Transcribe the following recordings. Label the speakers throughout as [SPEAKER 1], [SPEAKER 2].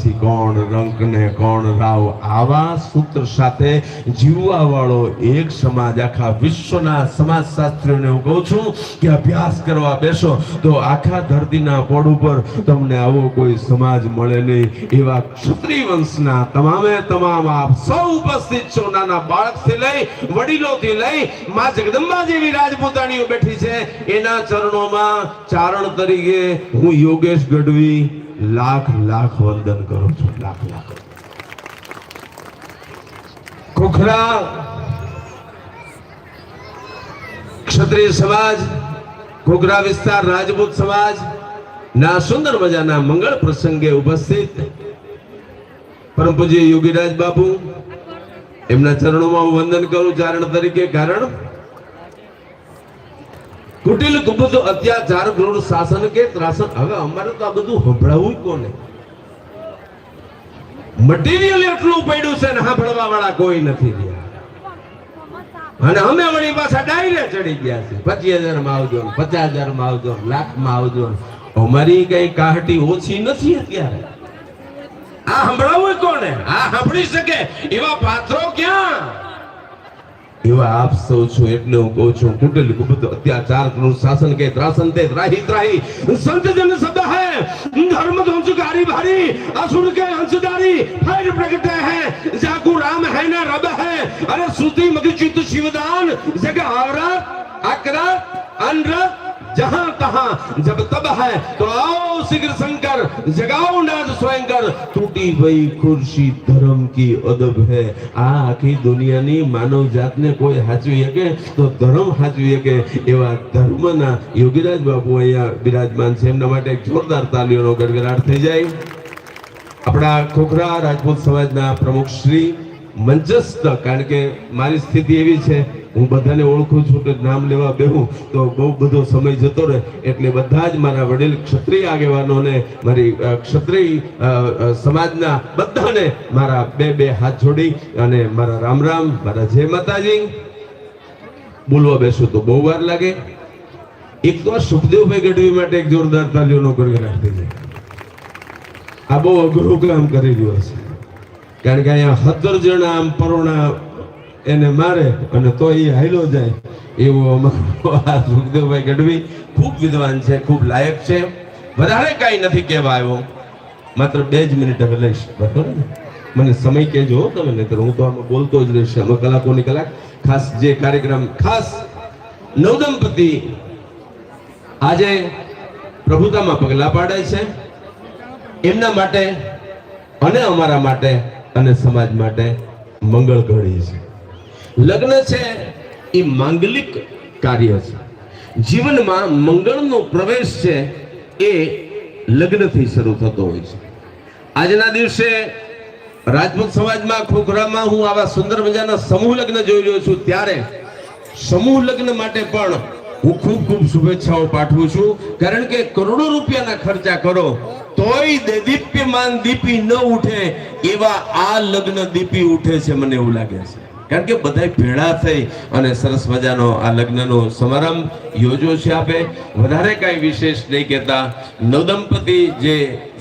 [SPEAKER 1] પાછી કોણ રંક ને કોણ રાવ? આવા સૂત્ર સાથે જીવવા વાળો એક સમાજ, આખા વિશ્વના સમાજ શાસ્ત્રીઓને હું કહું છું કે અભ્યાસ કરવા બેસો તો આખા ધરતીના પોડ ઉપર તમને આવો કોઈ સમાજ મળે નહીં એવા ક્ષત્રિય વંશના તમામે તમામ આપ સૌ ઉપસ્થિત છો, નાના બાળકથી લઈ, વડીલોથી લઈ, માં જગદંબા જેવી રાજપૂતાણીઓ બેઠી છે. એના ચરણોમાં ચારણ તરીકે હું યોગેશ ગઢવી લાખ લાખ વંદન કરું છું, લાખ લાખ. ખોખરા ક્ષત્રિય સમાજ ખોખરા વિસ્તાર રાજપૂત સમાજ, ના સુંદર મજાના મંગળ પ્રસંગે ઉપસ્થિત પરમ પૂજ્ય યોગીરાજ બાપુ, એમના ચરણોમાં હું વંદન કરું, ચારણ તરીકે કારણ કુટિલ કુબુદ અત્યાચાર ક્રૂર શાસન કે ત્રાસન. હવે અમારે તો આ બધું સંભળાવવું કોને? મટીરિયલ એટલું પડ્યું છે ને સાંભળવા વાળા કોઈ નથી રહ્યા અને અમે વળી પાછા ડાયરે ચડી ગયા છે પચીસ હજારમાં આવજો પચાસ હજારમાં આવજો લાખમાં આવજો અમારી કઈ કાહટી ઓછી નથી અત્યારે. આ સંભળાવવું કોને? આ સાંભળી શકે એવા પાત્રો ક્યાં? એવા આપ સૌ છો એટલે હું કહું છું કુટિલ કુબુદ અત્યાચાર કરું શાસન કે ત્રાસન તે ત્રાહી ત્રાહી સંત જન શબ્દ है धर्म ध्वंसकारी भारी असुर के अंशधारी फैर प्रकट है जाकू राम है ना रब है अरे श्रुति मधु चित्त शिवदान जग आवरत अकरत अनरत जहां तहां जब तब है तो आओ शीघ्र शंकर जगाओ नाद स्वयंकर टूटी हुई खुर्शी धर्म की अदब है આ આખી દુનિયાની માનવ જાતને કોઈ હાચવી શકે તો ધર્મ હાચવી શકે એવા ધર્મના યોગીરાજ બાપુ અહીંયા બિરાજમાન છે એમના માટે એક જોરદાર તાલીઓનો ગડગડાટ થઈ જાય આપણા ખોખરા રાજપૂત સમાજના પ્રમુખ શ્રી મંચસ્થ કારણ કે મારી સ્થિતિ એવી છે હું બધાને ઓળખું છું કે નામ લેવા બેહું, તો બહુ બધો સમય જતો રહે. એટલે બધા જ મારા વડીલ ક્ષત્રિય આગેવાનોને મારી ક્ષત્રિય સમાજના બધાને મારા બે બે હાથ જોડી અને મારા રામ રામ, મારા જય માતાજી. બોલવા બેસું તો બહુ વાર લાગે. એક તો આ સુખદેવભાઈ ગઢવી માટે એક જોરદાર તાલીઓનો ગરગડાટ રાખી જાય. આ બહુ અઘરું કામ કરી રહ્યો છે કારણ કે અહીંયા સત્તર જણા આમ પરોણા એને મારે અને તો એ હાઈલો જાય. એવો અમારો આ સુખદેવભાઈ ગઢવી ખૂબ વિદ્વાન છે, ખૂબ લાયક છે. વધારે કાંઈ નથી કહેવા આવ્યો. માત્ર બે જ મિનિટ હવે લઈશ. બરાબર મને સમય કહેજો તમે નહીં હું તો આમાં બોલતો જ રહીશ. અમે કલાકોની કલાક. ખાસ જે કાર્યક્રમ, ખાસ નવદંપતિ આજે પ્રભુતામાં પગલા પાડે છે. એમના માટે અને અમારા માટે અને સમાજ માટે મંગળ ઘડી છે. લગ્ન છે એ માંગલિક કાર્ય છે. જીવનમાં મંગળનો પ્રવેશ છે એ લગ્નથી શરૂ થતો હોય છે. આજના દિવસે રાજપૂત સમાજમાં ખોખરામાં હું આવા સુંદર મજાના સમૂહ લગ્ન જોઈ રહ્યો છું. ત્યારે સમૂહ લગ્ન માટે પણ હું ખૂબ ખૂબ શુભેચ્છાઓ પાઠવું છું. કારણ કે કરોડો રૂપિયાના ખર્ચા કરો, તોય દીપ્યમાન દીપી ન ઉઠે એવા આ લગ્ન દીપી ઉઠે છે, મને એવું લાગે છે. કારણ કે બધા ભેળા થઈ અને સરસ મજાનો આ લગ્નનો સમારંભ યોજો છે આપે. વધારે કાંઈ વિશેષ નહીં કહેતા. નવદંપતિ જે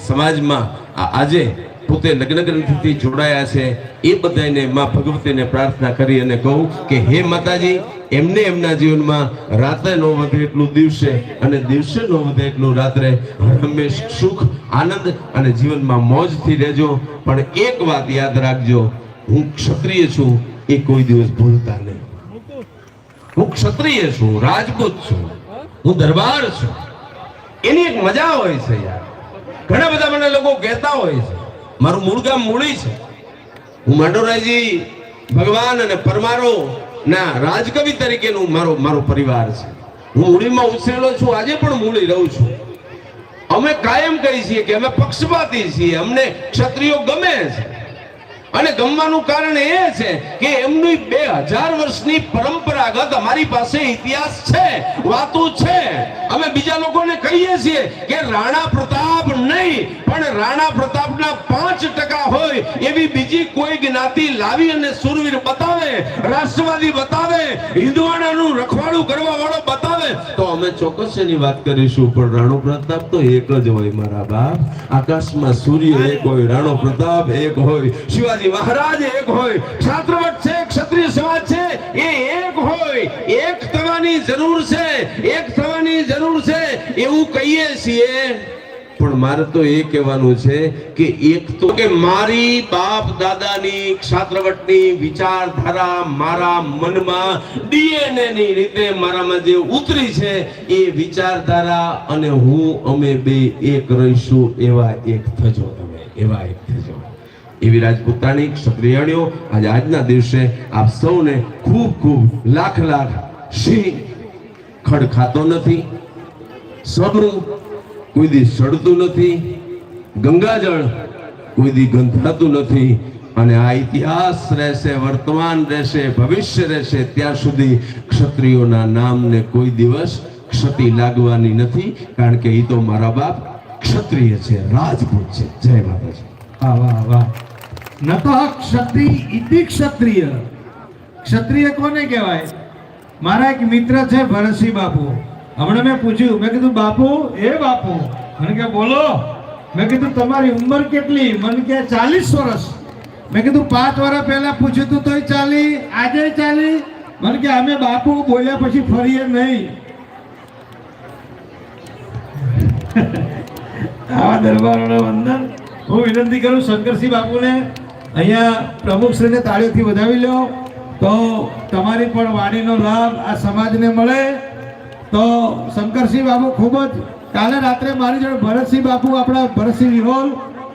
[SPEAKER 1] સમાજમાં આજે પોતે લગ્ન ગ્રંથિથી જોડાયા છે, એ બધાને માં ભગવતીને પ્રાર્થના કરી અને કહું કે હે માતાજી, એમને એમના જીવનમાં રાત્રે નો વધે એટલું દિવસે અને દિવસે નો વધે એટલું રાત્રે હંમેશ સુખ, આનંદ અને જીવનમાં મોજથી રહેજો. પણ એક વાત યાદ રાખજો, હું ક્ષત્રિય છું એ કોઈ દિવસ ભૂલતા નહીં. હું ક્ષત્રિય છું, રાજપૂત છું, હું દરબાર છું. એની એક મજા હોય છે યાર. ઘણા બધા મને લોકો કહેતા હોય છે, મારું મૂળ ગામ મૂળી છે. હું માંડોરાજી ભગવાન અને પરમારો ના રાજકવિ તરીકેનું મારો મારો પરિવાર છે. હું મૂળીમાં ઉછરેલો છું, આજે પણ મૂળી રહું છું. અમે કાયમ કહી છીએ કે અમે પક્ષપાતી છીએ, અમને ક્ષત્રિયો ગમે છે. અને ગમવાનું કારણ એ છે કે એમની બે હજાર વર્ષની પરંપરાગત અમારી પાસે ઇતિહાસ છે, વાતો છે. અમે બીજા લોકોને કહીએ છીએ કે રાણા પ્રતાપ નહીં, પણ રાણા પ્રતાપના પાંચ ટકા હોય એવી બીજી કોઈ જ્ઞાતિ લાવી અને સુરવીર બતાવે, રાષ્ટ્રવાદી બતાવે હિન્દુવાણાનું રખવાડું કરવા વાળો બતાવે, તો અમે ચોક્કસ એની વાત કરીશું. પણ રાણો પ્રતાપ તો એક જ હોય, મારા બાપ. આકાશમાં સૂર્ય એક હોય, રાણો પ્રતાપ એક હોય. શિવાજી મહારાજ એક હોય છાત્રવટ છે, ક્ષત્રિય સમાજ છે, એ એક હોય, એક થવાની જરૂર છે, એક થવાની જરૂર છે, એવું કહીએ છીએ. પણ મારે તો એ કહેવાનું છે કે એક તો કે મારી બાપ દાદાની ક્ષાત્રવટની વિચારધારા મારા મનમાં ડીએનએ ની રીતે મારામાં જે ઉતરી છે, એ વિચારધારા અને હું, અમે બે એક રહીશું, એવા એક થજો તમે, એવા એક થજો. એવી રાજપૂતાણી ક્ષત્રિયણીઓ આજે આજના દિવસે આપ સૌને ખૂબ ખૂબ લાખ લાખ સિંહ ખડ ખાતો નથી, સબરું કોઈ દી સડતું નથી, ગંગાજળ કોઈ દી ગંધાતું નથી અને આ ઇતિહાસ રહેશે, વર્તમાન રહેશે, ભવિષ્ય રહેશે, ત્યાં સુધી ક્ષત્રિયોના નામને કોઈ દિવસ ક્ષતિ લાગવાની નથી, કારણ કે એ તો મારા બાપ ક્ષત્રિય છે, રાજપૂત છે. જય માતાજી.
[SPEAKER 2] વાહ વાહ વાહ. ન તો ક્ષત્રિય ઇતિ ક્ષત્રિય. ક્ષત્રિય કોને કહેવાય? મારા એક મિત્ર છે ભરતસિંહ બાપુ. હમણાં મેં પૂછ્યું, મેં કીધું, બાપુ, એ બાપુ. મને કે, બોલો. મેં કીધું, તમારી ઉંમર કેટલી? મને કે, ચાલીસ વર્ષ. મેં કીધું, પાંચ વર્ષ પહેલા પૂછ્યું તું તોય ચાલી, આજે ચાલી? મને કે, અમે બાપુ બોલ્યા પછી ફરીએ નહીં. આવા દરબારોને વંદન. હું વિનંતી કરું શંકરસિંહ બાપુને અહીંયા પ્રમુખશ્રીને તાળીઓથી વધાવી લો. તો તમારી પણ વાણીનો લાભ આ સમાજને મળે. તો શંકરસિંહ બાપુ ખૂબ જ કાલે રાત્રે મારી જોડે ભરતસિંહ બાપુ આપણા ભરતસિંહ વિહોલ,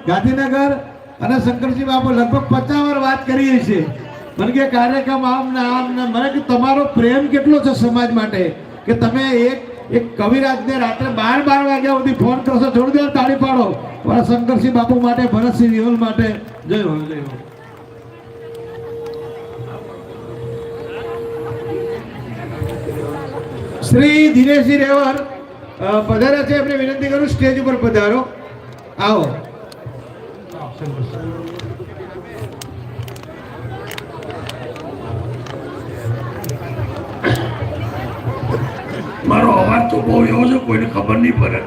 [SPEAKER 2] ગાંધીનગર અને શંકરસિંહ બાપુ લગભગ પચાસ વાર વાત કરીએ છીએ. મને કે કાર્યક્રમ આમ ને આમ ને મને કે તમારો પ્રેમ કેટલો છે સમાજ માટે? કે તમે એક એક કવિરાજને રાત્રે બાર બાર વાગ્યા સુધી ફોન કરશો જોરદાર તાળી પાડો. મારા શંકરસિંહ બાપુ માટે, ભરતસિંહ વિહોલ માટે. જય હો જય હો. શ્રી દિનેશજી રેવર પધાર્યા છે. એમને વિનંતી કરું, સ્ટેજ ઉપર પધારો. આવો.
[SPEAKER 3] મારો અવાજ તો બહુ એવો છે, કોઈને ખબર નહીં પડે.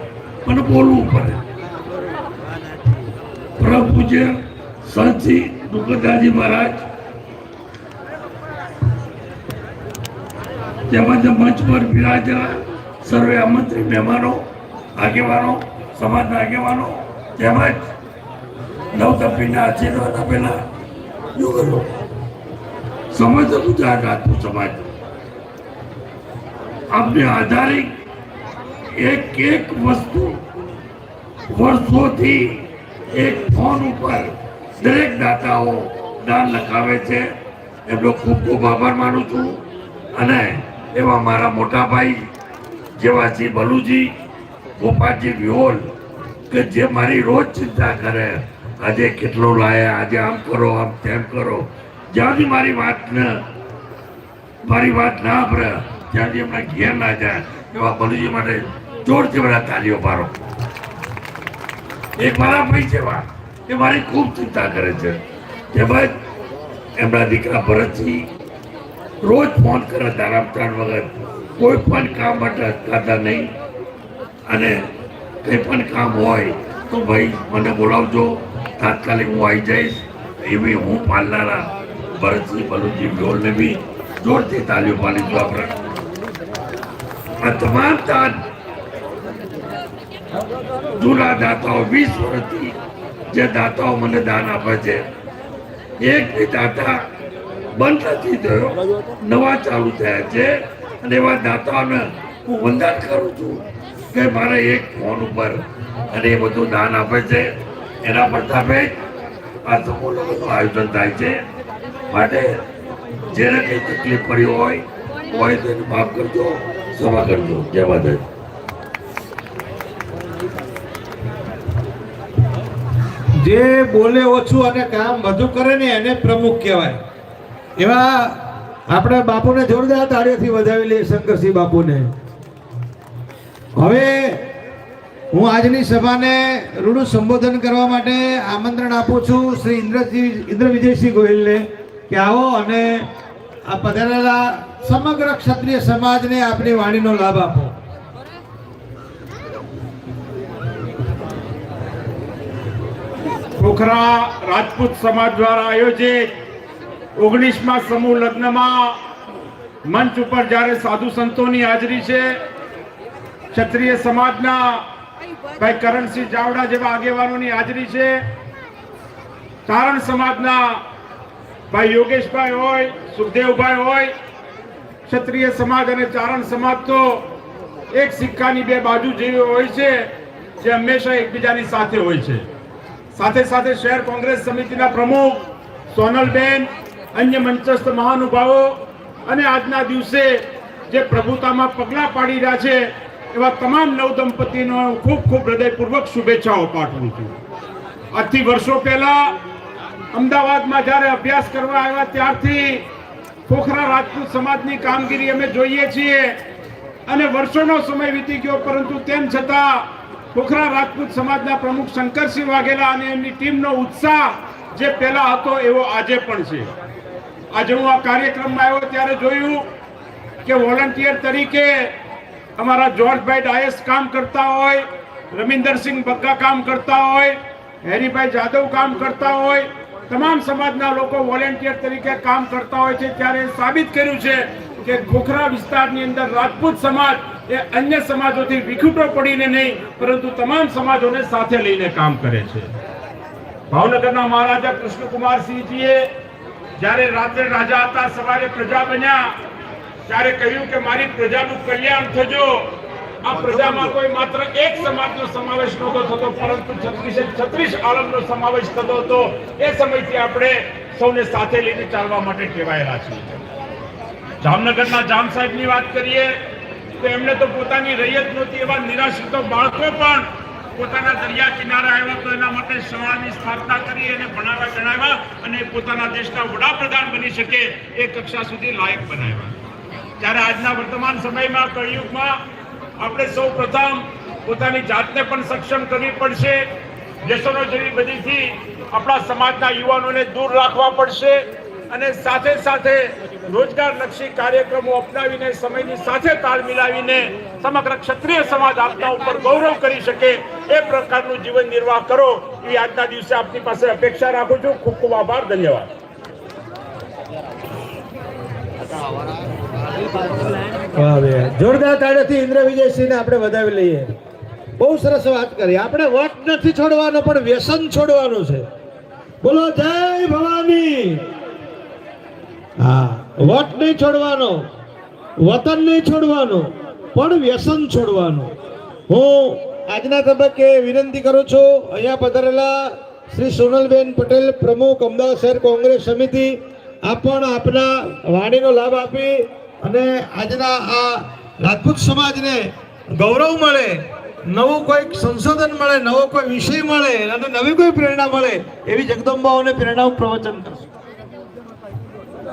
[SPEAKER 3] મને બોલવું પડે. પ્રભુ પૂજ્ય સંતજી દુકદાજી મહારાજ. તેમજ મંચ પર બિરાજેલા સર્વે આમંત્રિત મહેમાનો, આગેવાનો, સમાજના આગેવાનો, તેમજ નવતપીના આશીર્વાદ આપેલા યુગલો સમજ ગુજરાત રાજપૂત સમાજ. આપને આધારિત એક એક વસ્તુ વર્ષોથી એક ફોન ઉપર દરેક દાતાઓ દાન લખાવે છે. એમનો ખૂબ ખૂબ આભાર માનું છું. અને એવા મારા મોટા ભાઈ જેવા શ્રી બલુજી, ગોપાલજી વિહોલ, કે જે મારી રોજ ચિંતા કરે, આજે કેટલો લાયા, આજે આમ કરો, આમ તેમ કરો. જ્યાંથી મારી વાત મારી વાત ના ભરે ત્યાંથી એમના ઘેર ના જાય. એવા બલુજી માટે જોરથી બધા તાલીઓ પાડો. એક મારા ભાઈ જેવા એ મારી ખૂબ ચિંતા કરે છે. તેમજ એમના દીકરા ભરતસિંહ રોજ ફોન કરે ધારામતાણ વગર. કોઈ પણ કામ માટે અટકાતા નહીં. અને કંઈ પણ કામ હોય તો ભાઈ મને બોલાવજો. તાત્કાલિક હું આવી જઈશ. એવી હું પાલનારા ભરતસિંહ બલુજી ગોલને બી જોરથી તાલીઓ પાડીશું આપણે. આ તમામ દાન જૂના દાતાઓ વીસ વર્ષથી જે દાતાઓ મને દાન આપે છે, એક બી દાતા બંધ નથી થયો, નવા ચાલુ થયા છે. અને એવા દાતાઓને હું વંદન કરું છું કે મારે એક ફોન ઉપર અને એ બધું દાન આપે છે. એના પ્રતાપે આ સમૂહ લોકોનું આયોજન થાય છે. માટે જેને કંઈ તકલીફ પડી હોય હોય તો એને માફ કરજો, ક્ષમા કરજો. જય માતાજી.
[SPEAKER 2] જે બોલે ઓછું અને કામ વધુ કરે ને એને પ્રમુખ કહેવાય. એવા આપણે બાપુને જોરદાર તાળીઓથી વધાવી લઈએ શંકરસિંહ બાપુને. હવે હું આજની સભાને રૂડું સંબોધન કરવા માટે આમંત્રણ આપું છું શ્રી ઇન્દ્રજી ઇન્દ્ર વિજયસિંહ ગોહિલને કે આવો અને આ પધારેલા સમગ્ર ક્ષત્રિય સમાજને આપણી વાણીનો લાભ આપો.
[SPEAKER 4] ખોખરા રાજપૂત સમાજ દ્વારા આયોજિત ઓગણીસમાં સમૂહ લગ્નમાં મંચ ઉપર જ્યારે સાધુ સંતોની હાજરી છે, ક્ષત્રિય સમાજના ભાઈ કરણસિંહ ચાવડા જેવા આગેવાનોની હાજરી છે, તારણ સમાજના ભાઈ યોગેશભાઈ હોય, સુખદેવભાઈ હોય, ક્ષત્રિય સમાજ અને ચારણ સમાજ તો એક સિક્કાની બે બાજુ જેવી હોય છે, જે હંમેશા એકબીજાની સાથે હોય છે. સાથે સાથે શહેર કોંગ્રેસ સમિતિના પ્રમુખ સોનલબેન, અન્ય મંચસ્થ મહાનુભાવો અને આજના દિવસે જે પ્રભુતામાં પગલાં પાડી રહ્યા છે, એવા તમામ નવ દંપતીનો હું ખૂબ ખૂબ હૃદયપૂર્વક શુભેચ્છાઓ પાઠવું છું. આજથી વર્ષો પહેલા અમદાવાદમાં જ્યારે અભ્યાસ કરવા આવ્યા ત્યારથી ખોખરા રાજપૂત સમાજની કામગીરી અમે જોઈએ છીએ અને વર્ષોનો સમય વીતી ગયો, પરંતુ તેમ છતાં ખોખરા રાજપૂત સમાજના પ્રમુખ શંકરસિંહ વાઘેલા અને એમની ટીમનો ઉત્સાહ જે પહેલા હતો, એવો આજે પણ છે. આજે હું આ કાર્યક્રમમાં આવ્યો ત્યારે જોયું કે વોલન્ટિયર તરીકે અમારા જોર્જભાઈ ડાયસ કામ કરતા હોય રવિન્દરસિંહ બગ્ગા કામ કરતા હોય, હેરીભાઈ જાદવ કામ કરતા હોય, તમામ સમાજના લોકો વોલેન્ટિયર તરીકે કામ કરતા હોય છે. ત્યારે સાબિત કર્યું છે કે ખોખરા વિસ્તારની અંદર રાજપૂત સમાજ એ અન્ય સમાજોથી વિખૂટો પડીને નહીં, પરંતુ તમામ સમાજોને સાથે લઈને કામ કરે છે. ભાવનગરના મહારાજા કૃષ્ણકુમારસિંહજીએ જ્યારે રાત્રે રાજા હતા, સવારે પ્રજા બન્યા, ત્યારે કહ્યું કે મારી પ્રજાનું કલ્યાણ થજો. આ પ્રજામાં કોઈ માત્ર એક સમાજનો સમાવેશ નહોતો થતો, પરંતુ છત્રીસે છત્રીસ આલમનો સમાવેશ થતો હતો. એ સમયથી આપણે સૌને સાથે લઈને ચાલવા માટે ટેવાયેલા છીએ. જામનગરના જામ સાહેબની વાત કરીએ તો એમણે તો પોતાની રૈયત નહોતી, એવા નિરાશ્રિત બાળકો પણ પોતાના દરિયા કિનારા આવ્યા તો એના માટે શાળાની સ્થાપના કરી એને ભણાવ્યા ગણાવ્યા અને પોતાના દેશના વડાપ્રધાન બની શકે એ કક્ષા સુધી લાયક બનાવ્યા. ત્યારે આજના વર્તમાન સમયમાં કળિયુગમાં આપણે સૌ પ્રથમ પોતાની જાતને પણ સક્ષમ કરવી પડશે. વ્યસનો જેવી બધીથી આપણા સમાજના યુવાનોને દૂર રાખવા પડશે. અને સાથે સાથે રોજગારલક્ષી કાર્યક્રમો અપનાવીને સમયની સાથે તાલ મિલાવીને સમગ્ર ક્ષત્રિય સમાજ આપના ઉપર ગૌરવ કરી શકે એ પ્રકારનું જીવન નિર્વાહ કરો એ આજના દિવસે આપની પાસે અપેક્ષા રાખું છું. ખૂબ ખૂબ આભાર, ધન્યવાદ.
[SPEAKER 2] જોરદાર તાળીઓથી ઇન્દ્ર વિજયસિંહને આપણે વધાવી લઈએ. બહુ સરસ વાત કરી. આપણે વટ નથી છોડવાનો, પણ વ્યસન છોડવાનું છે. બોલો, જય ભવાની. હા. વટ નહીં છોડવાનો, વતન નહીં છોડવાનો, પણ વ્યસન છોડવાનું. હું આજના તબક્કે વિનંતી કરું છું, અહીંયા પધારેલા શ્રી સોનલબેન પટેલ, પ્રમુખ, અમદાવાદ શહેર કોંગ્રેસ સમિતિ, આપ પણ આપના વાણીનો લાભ આપી અને આજના આ રાજપૂત સમાજને ગૌરવ મળે, નવું કોઈ સંશોધન મળે, નવો કોઈ વિષય મળે, અને નવી કોઈ પ્રેરણા મળે, એવી જગદંબાઓને પ્રેરણા પ્રવચન કરશું.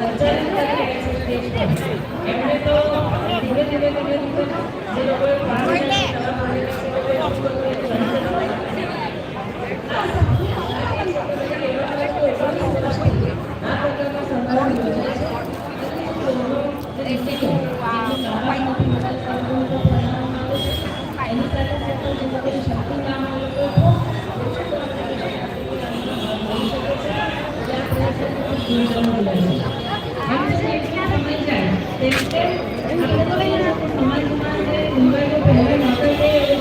[SPEAKER 5] સંચાલન કરી રહ્યા છે સ્ટેજ પર એમણે તો ધીમે ધીમે ધીમે ધીમે જે લોકોએ કામ કર્યા છે, તમામ માણસોએ આ પ્રકારના સંભાળણ યોજાય છે. જે દીકરીઓ, જેમની સમાજમાંથી મદદ કરવાનું તો ભણવામાં આવે છે. એની સાથે સાથે જે લોકોની શક્તિ કામ આવે છે, અમુક વસ્તુ કરતા તે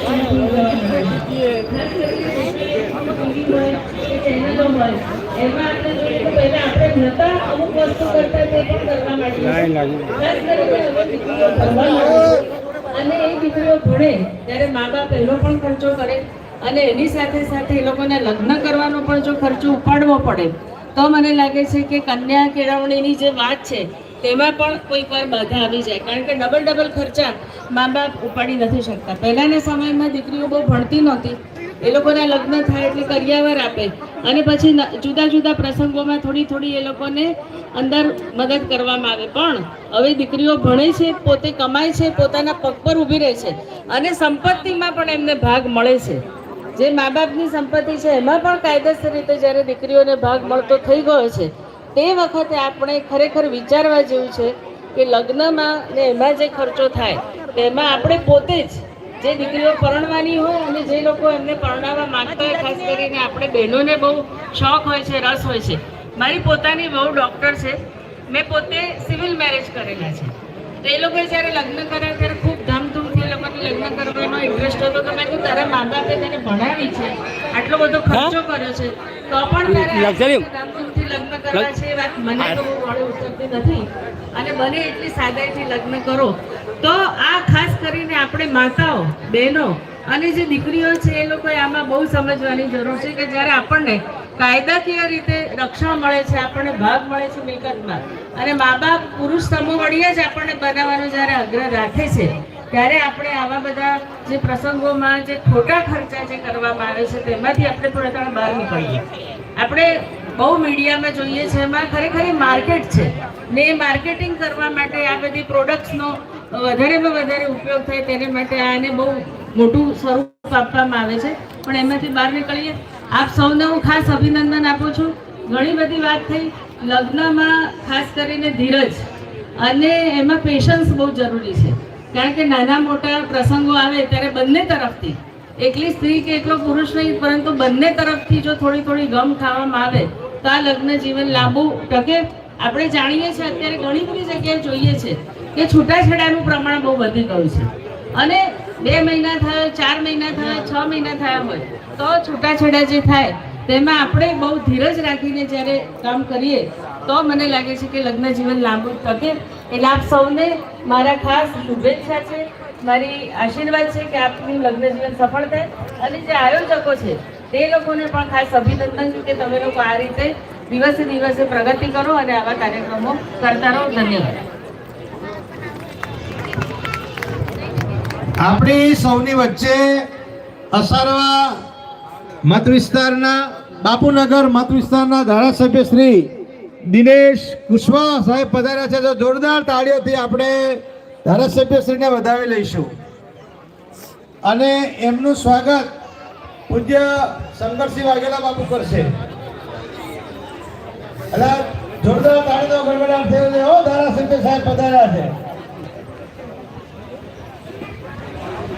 [SPEAKER 5] પણ કરવા માંડીએ ખાસ કરીને હવે દીકરીઓ ભણવા માંડે છે. અને એ દીકરીઓ ભણે ત્યારે મા બાપ એનો પણ ખર્ચો કરે અને એની સાથે સાથે એ લોકોને લગ્ન કરવાનો પણ જો ખર્ચો ઉપાડવો પડે તો મને લાગે છે કે કન્યા કેળવણીની જે વાત છે તેમાં પણ કોઈક વાર બાધા આવી જાય. કારણ કે ડબલ ડબલ ખર્ચા મા બાપ ઉપાડી નથી શકતા. પહેલાંના સમયમાં દીકરીઓ બહુ ભણતી નહોતી એ લોકોના લગ્ન થાય એટલે કરિયાવર આપે. અને પછી જુદા જુદા પ્રસંગોમાં થોડી થોડી એ લોકોને અંદર મદદ કરવામાં આવે. પણ હવે દીકરીઓ ભણે છે, પોતે કમાય છે, પોતાના પગ પર ઊભી રહે છે. અને સંપત્તિમાં પણ એમને ભાગ મળે છે. જે મા બાપની સંપત્તિ છે, એમાં પણ કાયદેસર રીતે જ્યારે દીકરીઓને ભાગ મળતો થઈ ગયો છે, તે વખતે આપણે ખરેખર વિચારવા જેવું છે કે લગ્નમાં ને એમાં જે ખર્ચો થાય, તેમાં આપણે પોતે જ જે દીકરીઓ પરણવાની હોય અને જે લોકો એમને પરણાવવા માંગતા હોય ખાસ કરીને આપણે બહેનોને બહુ શોખ હોય છે રસ હોય છે. મારી પોતાની બહુ ડૉક્ટર છે. મેં પોતે સિવિલ મેરેજ કરેલા છે. તો એ લોકોએ જ્યારે લગ્ન કર્યા ત્યારે ખૂબ ધામધૂમથી એ લોકોને લગ્ન કરવાનો ઇન્ટરેસ્ટ હતો તો મેં તારા મા બાપે તેને ભણાવી છે? આટલો બધો ખર્ચો કર્યો છે. તો પણ તારે લગ્ન કરવા છે વાત મને તો બહુ વળી નથી. અને બને એટલી સાદાઈથી લગ્ન કરો. તો આ ખાસ કરીને આપણે માતાઓ બહેનો અને જે દીકરીઓ છે એ લોકોએ આમાં બહુ સમજવાની જરૂર છે કે જ્યારે આપણને કાયદાકીય રીતે રક્ષણ મળે છે આપણને ભાગ મળે છે મિલકતમાં અને મા બાપ પુરુષ સમૂહ વળીએ જ આપણને બનાવવાનો જ્યારે આગ્રહ રાખે છે ત્યારે આપણે આવા બધા જે પ્રસંગોમાં જે ખોટા ખર્ચા જે કરવામાં આવે છે તેમાંથી આપણે થોડા થોડા બહાર નીકળીએ. આપણે બહુ મીડિયામાં જોઈએ છે એમાં ખરેખર માર્કેટ છે. ને એ માર્કેટિંગ કરવા માટે આ બધી પ્રોડક્ટ્સનો વધારેમાં વધારે ઉપયોગ થાય તેને માટે આને બહુ મોટું સ્વરૂપ આપવામાં આવે છે. પણ એમાંથી બહાર નીકળીએ. આપ સૌને હું ખાસ અભિનંદન આપું છું. ઘણી બધી વાત થઈ. લગ્નમાં ખાસ કરીને ધીરજ. અને એમાં પેશન્સ બહુ જરૂરી છે. કારણ કે નાના મોટા પ્રસંગો આવે ત્યારે બંને તરફથી. એકલી સ્ત્રી કે એકલો પુરુષ નહીં, પરંતુ બંને તરફથી જો થોડી થોડી ગમ ખાવામાં આવે તો આ લગ્ન જીવન લાંબુ ટકે. આપણે જાણીએ છીએ અત્યારે ઘણી બધી જગ્યાએ જોઈએ છે કે છૂટાછેડાનું પ્રમાણ બહુ વધી ગયું છે. અને બે મહિના થયા ચાર મહિના થયા છ મહિના થયા હોય તો છૂટાછેડા જે થાય તેમાં આપણે બહુ ધીરજ રાખીને જ્યારે કામ કરીએ તો મને લાગે છે કે લગ્ન જીવન લાંબુ ટકે. એટલે આપ સૌને મારા ખાસ શુભેચ્છા છે મારી આશીર્વાદ છે કે આપનું લગ્ન જીવન સફળ થાય. અને જે આયોજકો છે તે લોકોને પણ ખાસ અભિનંદન કે તમે લોકો આ રીતે દિવસે દિવસે પ્રગતિ કરો અને આવા કાર્યક્રમો કરતા રહો. ધન્યવાદ.
[SPEAKER 2] આપણી સૌની વચ્ચે અસારવા મત વિસ્તારના, બાપુનગર મત વિસ્તારના ધારાસભ્ય શ્રી દિનેશ કુશવાહ સાહેબ પધાર્યા છે. તો જોરદાર તાળીઓથી આપણે ધારાસભ્યશ્રીને વધાવી લઈશું. અને એમનું સ્વાગત પૂજ્ય શંકરસિંહ વાઘેલા બાપુ કરશે. એટલે જોરદાર તાળીનો ગડગડાટ થયો છે. હો, ધારાસભ્ય સાહેબ પધાર્યા છે.